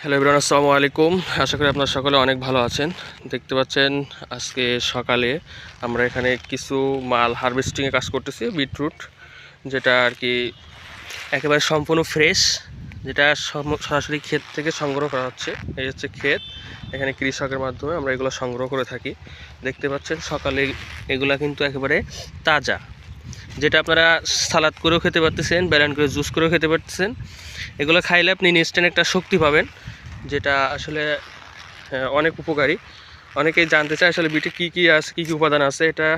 Hello ইবরান আসসালামু আলাইকুম। আশা করি আপনারা সকলে অনেক ভালো আছেন। দেখতে পাচ্ছেন আজকে সকালে আমরা এখানে কিছু মাল হারভেস্টিংয়ে কাজ করতেছি বিটরুট যেটা আর কি একেবারে সম্পূর্ণ ফ্রেশ যেটা সরাসরি ক্ষেত থেকে সংগ্রহ করা হচ্ছে। এই হচ্ছে ক্ষেত। এখানে কৃষকের মাধ্যমে আমরা এগুলো সংগ্রহ করে থাকি। দেখতে পাচ্ছেন সকালে এগুলা কিন্তু একেবারে তাজা। যেটা আপনারা সালাদ করেও খেতে পারতেছেন ব্যালান করে জুস করেও খেতে পারতেছেন। এগুলো খাইলে আপনি ইনস্ট্যান্ট একটা শক্তি পাবেন, যেটা আসলে অনেক উপকারী। অনেকেই জানতে চায় আসলে বিটে কী কী আছে, কী কী উপাদান আছে। এটা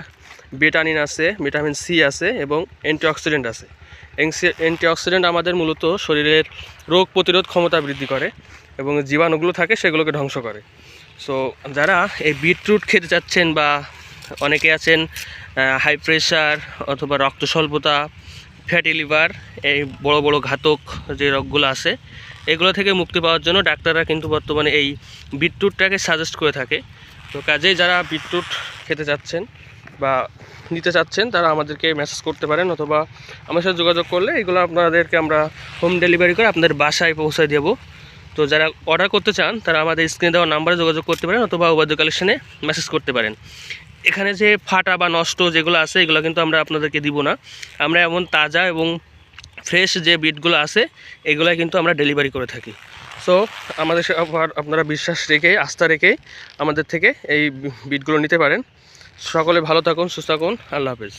ভিটামিন আছে ভিটামিন সি আছে এবং অ্যান্টিঅক্সিডেন্ট আছে। অ্যান্টিঅক্সিডেন্ট আমাদের মূলত শরীরের রোগ প্রতিরোধ ক্ষমতা বৃদ্ধি করে এবং জীবাণুগুলো থাকে সেগুলোকে ধ্বংস করে। সো যারা এই বিটরুট খেতে চাচ্ছেন বা অনেকে আছেন হাই প্রেশার অথবা রক্ত স্বল্পতা ফ্যাটি লিভার এই বড় বড় ঘাতক যে রোগগুলো আছে, এগুলো থেকে মুক্তি পাওয়ার জন্য ডাক্তাররা কিন্তু বর্তমানে এই বিটরুটটাকে সাজেস্ট করে থাকে। তো কাজেই যারা বিটরুট খেতে চাচ্ছেন বা নিতে চাচ্ছেন, তারা আমাদেরকে মেসেজ করতে পারেন অথবা আমার সাথে যোগাযোগ করলে এগুলো আপনাদেরকে আমরা হোম ডেলিভারি করে আপনাদের বাসায় পৌঁছে দেব। তো যারা অর্ডার করতে চান, তারা আমাদের স্ক্রিনে দেওয়া নাম্বারে যোগাযোগ করতে পারেন অথবা ওবাদ্য কালেকশনে মেসেজ করতে পারেন। এখানে যে ফাটা বা নষ্ট যেগুলো আছে, এগুলো কিন্তু আমরা আপনাদেরকে দিব না। আমরা এমন তাজা এবং ফ্রেশ যে বিটগুলো আছে এগুলো কিন্তু আমরা ডেলিভারি করে থাকি। সো আমাদের আপনারা বিশ্বাস রেখে, আস্থা রেখে আমাদের থেকে এই বিটগুলো নিতে পারেন। সকলে ভালো থাকুন, সুস্থ থাকুন। আল্লাহ হাফেজ।